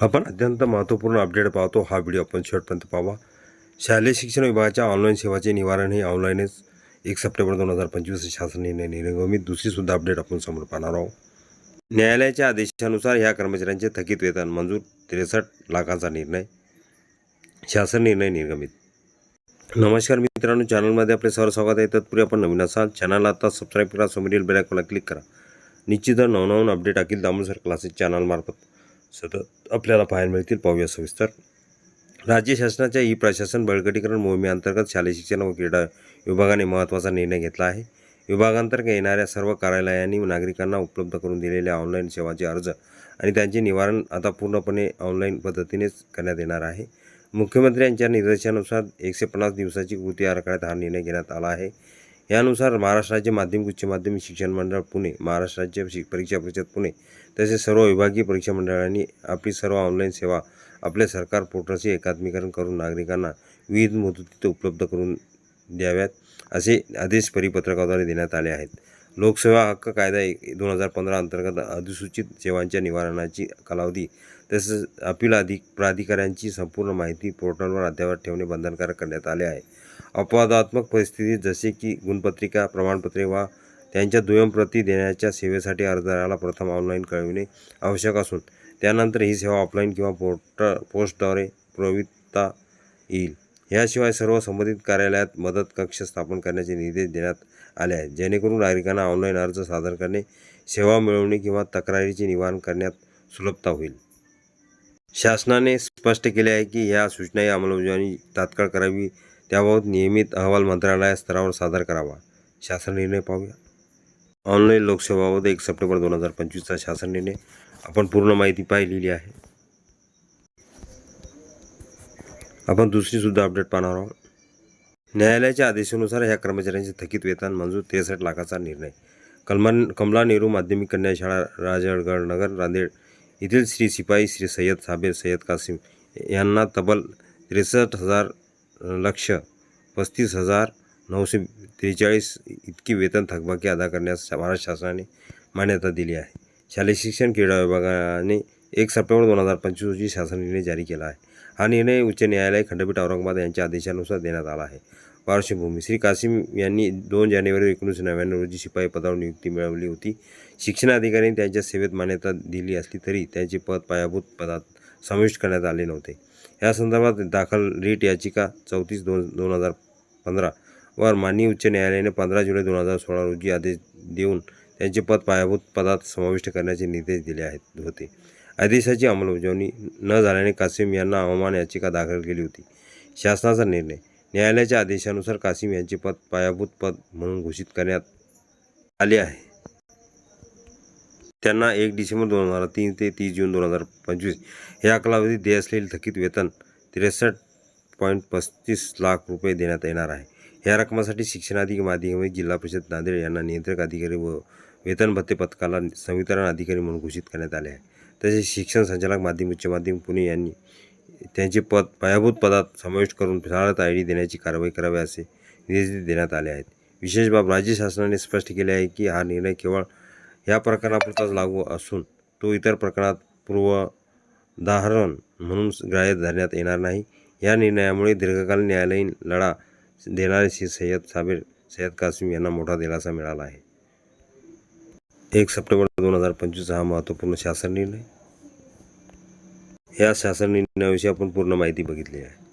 आपण अत्यंत महत्त्वपूर्ण अपडेट पाहतो. हा व्हिडिओ आपण शेवटपर्यंत पाहावा. शालेय शिक्षण विभागाच्या ऑनलाईन सेवाचे निवारण हे ऑनलाईनच एक सप्टेंबर दोन हजार पंचवीस शासन निर्णय निर्गमित दुसरीसुद्धा अपडेट आपण समोर पाहणार आहोत. न्यायालयाच्या आदेशानुसार ह्या कर्मचाऱ्यांचे थकीत वेतन मंजूर त्रेसष्ट लाखांचा निर्णय शासन निर्णय निर्गमित. नमस्कार मित्रांनो चॅनलमध्ये आपले सर्व स्वागत आहे. तत्पूर्वी आपण नवीन असाल चॅनलला आता सबस्क्राईब करा समोरील बेल क्लिक करा. निश्चित नवनवन अपडेट अखिल दामोसर क्लासेस चॅनलमार्फत सतत आपल्याला पाहायला मिळतील. पाहूया सविस्तर. राज्य शासनाच्या ई प्रशासन बळकटीकरण मोहिमेअंतर्गत शालेय शिक्षण व क्रीडा विभागाने महत्त्वाचा निर्णय घेतला आहे. विभागांतर्गत येणाऱ्या सर्व कार्यालयांनी नागरिकांना उपलब्ध करून दिलेल्या ऑनलाईन सेवांचे अर्ज आणि त्यांचे निवारण आता पूर्णपणे ऑनलाईन पद्धतीनेच करण्यात येणार आहे. मुख्यमंत्र्यांच्या निर्देशानुसार एकशे पन्नास दिवसाची कृती आराखड्यात हा निर्णय घेण्यात आला आहे. यानुसार महाराष्ट्र राज्य माध्यमिक उच्च माध्यमिक शिक्षण मंडळ पुणे महाराष्ट्र राज्य शि परीक्षा परिषद पुणे तसेच सर्व विभागीय परीक्षा मंडळांनी आपली सर्व ऑनलाईन सेवा आपल्या सरकार पोर्टलचे एकात्मीकरण करून नागरिकांना विविध मुदतीत उपलब्ध करून द्याव्यात असे आदेश परिपत्रकाद्वारे देण्यात आले आहेत. लोकसेवा हक्क कायदा दोन हजार पंधरा अंतर्गत अधिसूचित सेवांच्या निवारणाची कालावधी तसेच अपील अधिक प्राधिकाऱ्यांची संपूर्ण माहिती पोर्टलवर अद्ययावत ठेवणे बंधनकारक करण्यात आले आहे. अपवादात्मक परिस्थितीत जसे की गुणपत्रिका प्रमाणपत्रे वा त्यांच्या दुय्यम प्रती देण्याच्या सेवेसाठी अर्जदाराला प्रथम ऑनलाईन कळविणे आवश्यक असून त्यानंतर ही सेवा ऑफलाईन किंवा पोर्ट पोस्टद्वारे पुरविता येईल. याशिवाय सर्व संबंधित कार्यालयात मदत कक्ष स्थापन करण्याचे निर्देश देण्यात आले आहेत. जेणेकरून नागरिकांना ऑनलाईन अर्ज सादर करणे सेवा मिळवणे किंवा तक्रारीचे निवारण करण्यात सुलभता होईल. शासनाने स्पष्ट केले आहे की या सूचनाही अंमलबजावणी तात्काळ करावी. त्याबाबत नियमित अहवाल मंत्रालया स्तरावर सादर करावा. शासन निर्णय पाहूया. ऑनलाईन लोकसेवाबाबत एक सप्टेंबर दोन हजार पंचवीसचा शासन निर्णय. आपण पूर्ण माहिती पाहिलेली आहे. आपण दुसरीसुद्धा अपडेट पाहणार आहोत. न्यायालयाच्या आदेशानुसार ह्या कर्मचाऱ्यांचे थकीत वेतन मंजूर त्रेसष्ट लाखाचा निर्णय. कलमन कमला नेहरू माध्यमिक कन्या शाळा राजगड नगर नांदेड येथील श्री सिपाई श्री सय्यद साबेर सय्यद कासिम यांना तब्बल त्रेसष्ट हजार लक्ष पस्तीस हजार नऊशे त्रेचाळीस इतकी वेतन थकबाकी अदा करण्यास महाराष्ट्र शासनाने मान्यता दिली आहे. शालेय शिक्षण क्रीडा विभागाने एक सप्टेंबर दोन हजार पंचवीस रोजी शासन निर्णय जारी केला आहे. हा निर्णय उच्च न्यायालय खंडपीठ औरंगाबाद यांच्या आदेशानुसार देण्यात आला आहे. पार्श्वभूमी श्री कासिम यांनी दोन जानेवारी एकोणीसशे नव्याण्णव रोजी शिपाई पदावर नियुक्ती मिळवली होती. शिक्षण अधिकाऱ्यांनी त्यांच्या सेवेत मान्यता दिली असली तरी त्यांचे पद पायाभूत पदात समाविष्ट करण्यात आले नव्हते. या संदर्भात दाखल रीट याचिका चौतीस दोन दोन हजार पंधरा वर माननीय उच्च न्यायालयाने पंधरा जुलै दोन हजार सोळा रोजी आदेश देऊन त्यांचे पद पायाभूत पदात समाविष्ट करण्याचे निर्देश दिले आहेत होते. आदेशाची अंमलबजावणी न झाल्याने कासिम यांना अवमान याचिका दाखल केली होती. शासनाचा निर्णय. न्यायालयाच्या आदेशानुसार कासिम यांचे पद पायाभूत पद म्हणून घोषित करण्यात आले आहे. त्यांना एक डिसेंबर दोन हजार तीन ते तीस जून दोन हजार पंचवीस या कालावधीत देय असलेले थकीत वेतन त्रेसष्ट पॉईंट पस्तीस लाख रुपये देण्यात येणार आहे. या रकमासाठी शिक्षणाधिक माध्यमिक जिल्हा परिषद नांदेड यांना नियंत्रक अधिकारी व वेतन भत्ते पथकाला संवितरण अधिकारी म्हणून घोषित करण्यात आले आहे. तसेच शिक्षण संचालक माध्यमिक उच्च माध्यमिक पुणे यांनी त्यांचे पद पायाभूत पदात समाविष्ट करून शाळेत आय डी देण्याची कारवाई करावी असे निर्देश देण्यात आले आहेत. विशेष बाब राज्य शासनाने स्पष्ट केले आहे की हा निर्णय केवळ या प्रकरणापुरताच लागू असून तो इतर प्रकरणात पूर्वदाहरण म्हणून ग्राह्य धरण्यात येणार नाही. या निर्णयामुळे दीर्घकालीन न्यायालयीन लढा देणारे श्री सय्यद साबीर सय्यद कासिम यांना मोठा दिलासा मिळाला आहे. एक सप्टेंबर दोन हजार पंचवीस हा महत्त्वपूर्ण शासन निर्णय. या शासन निर्णयाविषयी आपण पूर्ण माहिती बघितली आहे.